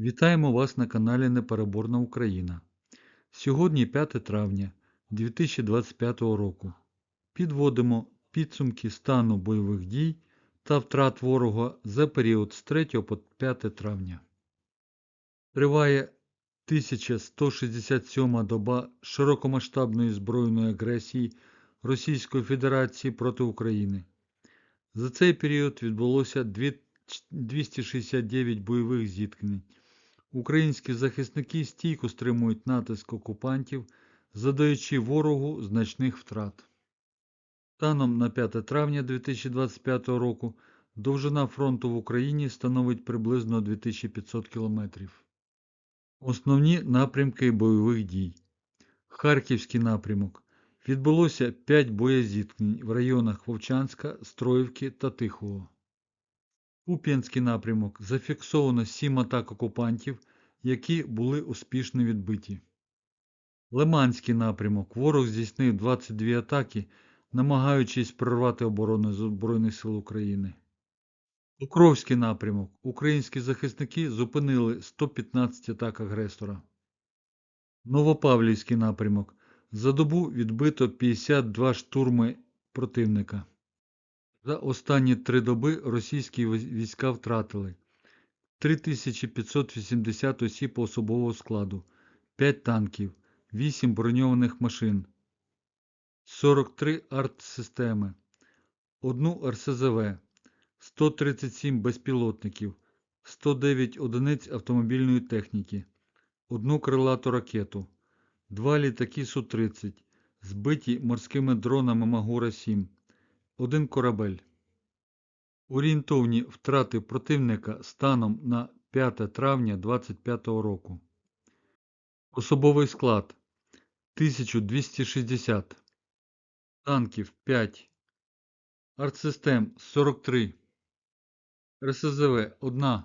Вітаємо вас на каналі Непереборна Україна. Сьогодні 5 травня 2025 року. Підводимо підсумки стану бойових дій та втрат ворога за період з 3 по 5 травня. Триває 1167 доба широкомасштабної збройної агресії Російської Федерації проти України. За цей період відбулося 269 бойових зіткнень. Українські захисники стійко стримують натиск окупантів, задаючи ворогу значних втрат. Станом на 5 травня 2025 року довжина фронту в Україні становить приблизно 2500 км. Основні напрямки бойових дій. Харківський напрямок. Відбулося 5 боєзіткнень в районах Вовчанська, Строївки та Тихого. Куп'янський напрямок. Зафіксовано 7 атак окупантів, які були успішно відбиті. Лиманський напрямок. Ворог здійснив 22 атаки, намагаючись прорвати оборону Збройних сил України. Покровський напрямок. Українські захисники зупинили 115 атак агресора. Новопавлівський напрямок. За добу відбито 52 штурми противника. За останні три доби російські війська втратили 3580 осіб особового складу, 5 танків, 8 броньованих машин, 43 артсистеми, 1 РСЗВ, 137 безпілотників, 109 одиниць автомобільної техніки, 1 крилату ракету, 2 літаки Су-30, збиті морськими дронами Магура-7, 1 корабель. Орієнтовні втрати противника станом на 5 травня 2025 року. Особовий склад 1260. Танків 5. Артсистем 43. РСЗВ 1.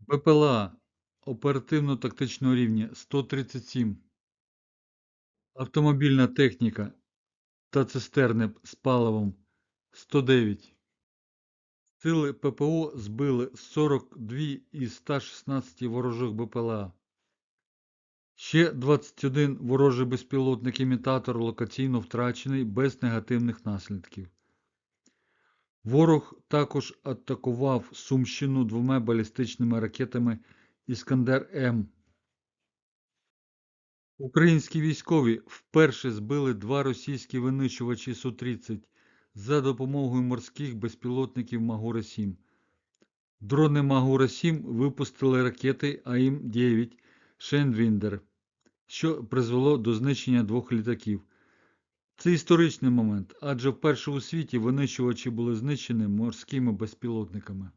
БПЛА оперативно-тактичного рівня 137. Автомобільна техніка та цистерни з паливом 109. Сили ППО збили 42 із 116 ворожих БПЛА. Ще 21 ворожий безпілотник імітатор локаційно втрачений без негативних наслідків. Ворог також атакував Сумщину двома балістичними ракетами Іскандер М. Українські військові вперше збили два російські винищувачі Су-30 за допомогою морських безпілотників Магура-7. Дрони Магура-7 випустили ракети АІМ-9 Шенвіндер, що призвело до знищення двох літаків. Це історичний момент, адже вперше у світі винищувачі були знищені морськими безпілотниками.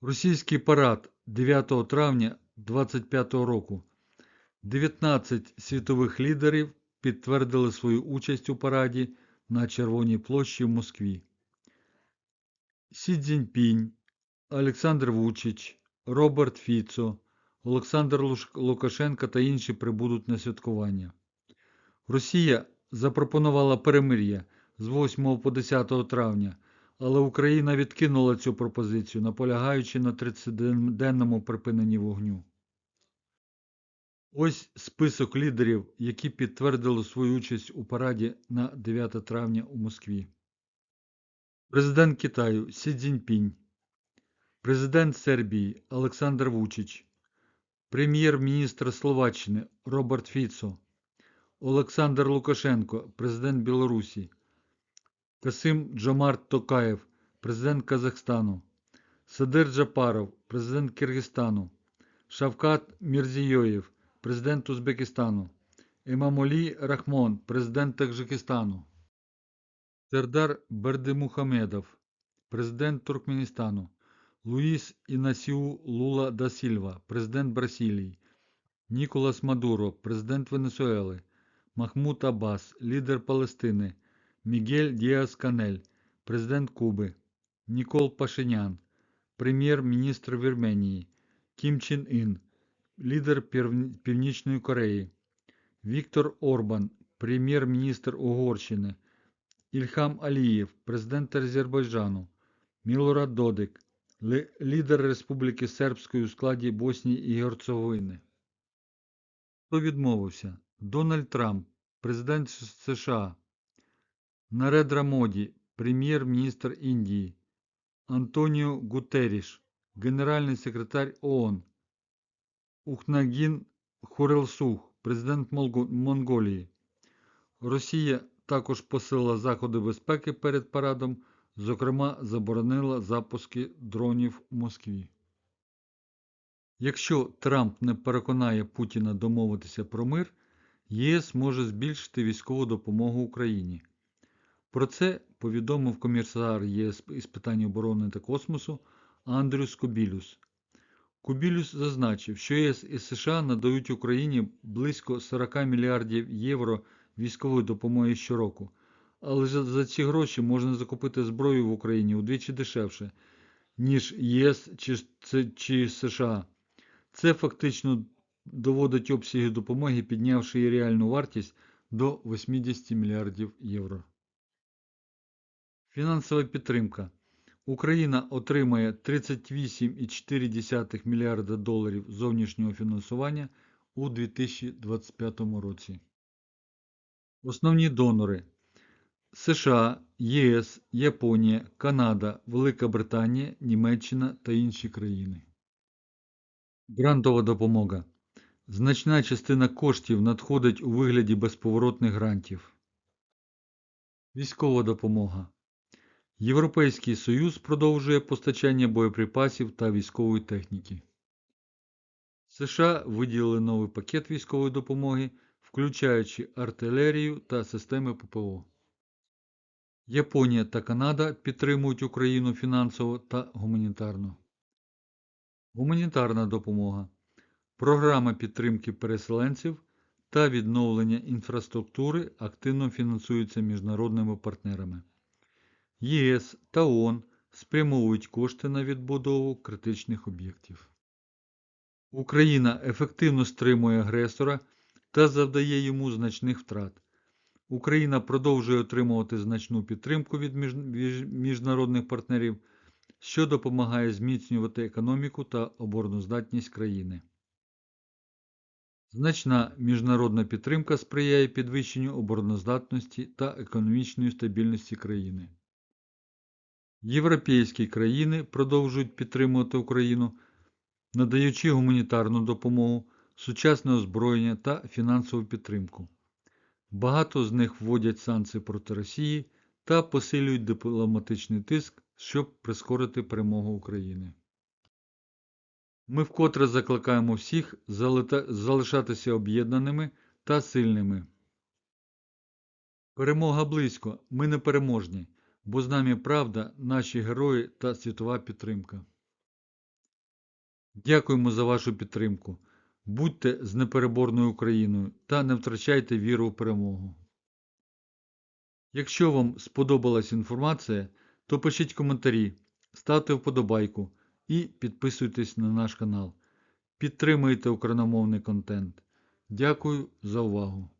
Російський парад 9 травня 2025 року. 19 світових лідерів підтвердили свою участь у параді на Червоній площі в Москві. Сі Цзіньпінь, Олександр Вучич, Роберт Фіцо, Олександр Лукашенко та інші прибудуть на святкування. Росія запропонувала перемир'я з 8 по 10 травня, але Україна відкинула цю пропозицію, наполягаючи на 30-денному припиненні вогню. Ось список лідерів, які підтвердили свою участь у параді на 9 травня у Москві. Президент Китаю Сі Цзіньпінь, Президент Сербії Олександр Вучич, Прем'єр-міністр Словаччини Роберт Фіцо, Олександр Лукашенко, Президент Білорусі, Касим Джомарт Токаєв, Президент Казахстану, Садир Джапаров, Президент Киргизстану, Шавкат Мірзійоєв, Президент Узбекистану, Емамолі Рахмон, Президент Таджикистану, Сердар Бердимухамедов, Президент Туркменістану, Луїс Інасіу Лула да Сільва, Президент Бразилії, Ніколас Мадуро, Президент Венесуели, Махмуд Аббас, лідер Палестини, Мігель Діас Канель, Президент Куби, Нікол Пашинян, Прем'єр-міністр Вірменії, Кім Чен Ін, лідер Північної Кореї, Віктор Орбан, прем'єр-міністр Угорщини, Ільхам Алієв, президент Азербайджану, Мілорад Додик, лідер Республіки Сербської у складі Боснії і Герцеговини. Хто відмовився? Дональд Трамп, президент США, Наредра Моді, прем'єр-міністр Індії, Антоніо Гутеріш, генеральний секретар ООН, Ухнагін Хорелсух, президент Монголії. Росія також посилила заходи безпеки перед парадом, зокрема заборонила запуски дронів у Москві. Якщо Трамп не переконає Путіна домовитися про мир, ЄС може збільшити військову допомогу Україні. Про це повідомив комісар ЄС із питань оборони та космосу Андрюс Кубілюс. Кубілюс зазначив, що ЄС і США надають Україні близько 40 мільярдів євро військової допомоги щороку, але за- ці гроші можна закупити зброю в Україні удвічі дешевше, ніж ЄС чи, чи США. Це фактично доводить обсяги допомоги, піднявши її реальну вартість до 80 мільярдів євро. Фінансова підтримка. Україна отримає 38,4 мільярда доларів зовнішнього фінансування у 2025 році. Основні донори США, ЄС, Японія, Канада, Велика Британія, Німеччина та інші країни. Грантова допомога. Значна частина коштів надходить у вигляді безповоротних грантів. Військова допомога. Європейський Союз продовжує постачання боєприпасів та військової техніки. США виділили новий пакет військової допомоги, включаючи артилерію та системи ППО. Японія та Канада підтримують Україну фінансово та гуманітарно. Гуманітарна допомога. Програма підтримки переселенців та відновлення інфраструктури активно фінансуються міжнародними партнерами. ЄС та ООН спрямовують кошти на відбудову критичних об'єктів. Україна ефективно стримує агресора та завдає йому значних втрат. Україна продовжує отримувати значну підтримку від між- між- міжнародних партнерів, що допомагає зміцнювати економіку та обороноздатність країни. Значна міжнародна підтримка сприяє підвищенню обороноздатності та економічної стабільності країни. Європейські країни продовжують підтримувати Україну, надаючи гуманітарну допомогу, сучасне озброєння та фінансову підтримку. Багато з них вводять санкції проти Росії та посилюють дипломатичний тиск, щоб прискорити перемогу України. Ми вкотре закликаємо всіх залишатися об'єднаними та сильними. Перемога близько, ми непереможні, бо з нами правда, наші герої та світова підтримка. Дякуємо за вашу підтримку. Будьте з непереборною Україною та не втрачайте віру у перемогу. Якщо вам сподобалась інформація, то пишіть коментарі, ставте вподобайку і підписуйтесь на наш канал. Підтримуйте україномовний контент. Дякую за увагу!